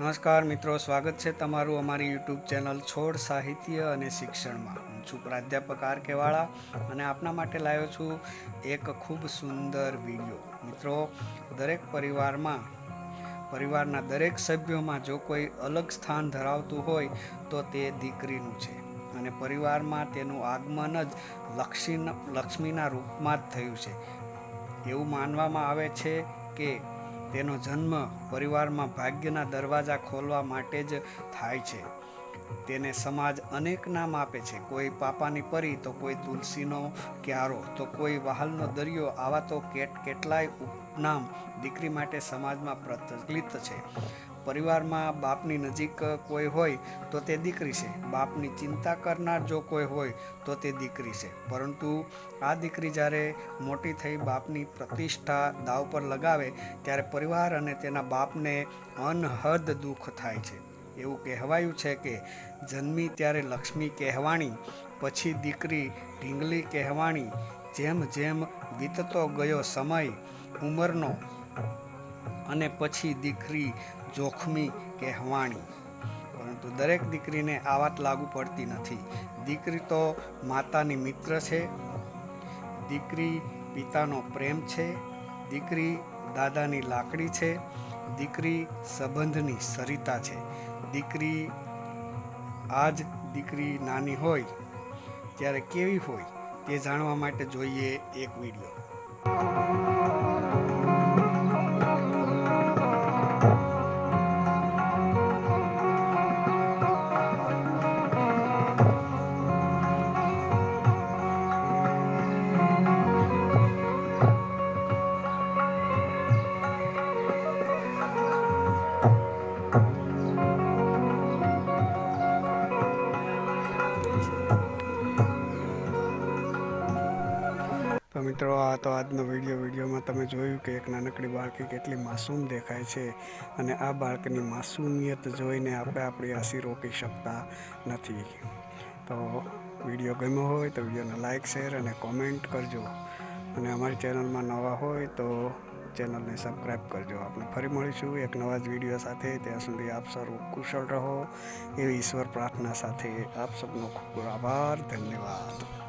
નમસ્કાર મિત્રો, સ્વાગત છે તમારું અમારી યુટ્યુબ ચેનલ છોડ સાહિત્ય અને શિક્ષણમાં. હું છું પ્રાધ્યાપક આર કેવાળા અને આપના માટે લાવ્યો છું એક ખૂબ સુંદર વીડિયો. મિત્રો, દરેક પરિવારમાં, પરિવારના દરેક સભ્યોમાં જો કોઈ અલગ સ્થાન ધરાવતું હોય તો તે દીકરીનું છે અને પરિવારમાં તેનું આગમન જ લક્ષ્મી લક્ષ્મીના રૂપમાં જ થયું છે. એવું માનવામાં આવે છે કે તેનો જન્મ પરિવારમાં ભાગ્યના દરવાજા ખોલવા માટે જ થાય છે. તેને સમાજ અનેક નામ આપે છે. કોઈ પાપાની પરી તો કોઈ તુલસીનો ક્યારો, તો કોઈ વહાલનો દરિયો, આવા તો કેટ કેટલાય ઉપનામ દીકરી માટે સમાજમાં પ્રચલિત છે. પરિવારમાં બાપની નજીક કોઈ હોય તો તે દીકરી છે. બાપની ચિંતા કરનાર જો કોઈ હોય તો તે દીકરી છે. પરંતુ આ દીકરી જ્યારે મોટી થઈ બાપની પ્રતિષ્ઠા દાવ પર લગાવે, ત્યારે પરિવાર અને તેના બાપને અનહદ દુઃખ થાય છે. એવું કહેવાયું છે કે જન્મી ત્યારે લક્ષ્મી કહેવાણી, પછી દીકરી ઢીંગલી કહેવાણી, જેમ જેમ વીતતો ગયો સમય, ઉંમરનો, અને પછી દીકરી જોખમી કહેવાણી. પરંતુ દરેક દીકરીને આ વાત લાગુ પડતી નથી. દીકરી તો માતાની મિત્ર છે, દીકરી પિતાનો પ્રેમ છે, દીકરી દાદાની લાકડી છે, દીકરી સંબંધની સરિતા છે. દીકરી આજ દીકરી નાની હોય ત્યારે કેવી હોય તે જાણવા માટે જોઈએ એક વીડિયો. તો મિત્રો, આ તો આજનો વીડિયો, વિડીયોમાં તમે જોયું કે એક નાનકડી બાળકી કેટલી માસૂમ દેખાય છે અને આ બાળકની માસૂમિયત જોઈને આપણે આપણી હસી રોકી શકતા નથી. તો વીડિયો ગમ્યો હોય તો વિડીયોને લાઇક શેર અને કોમેન્ટ કરજો. અને અમારી ચેનલમાં નવા હોય તો ચેનલને સબસ્ક્રાઈબ કરજો. આપણે ફરી મળીશું એક નવા જ વીડિયો સાથે. ત્યાં સુધી આપ સર્વ કુશળ રહો. એવી ઈશ્વર પ્રાર્થના સાથે આપ ખૂબ ખૂબ આભાર. ધન્યવાદ.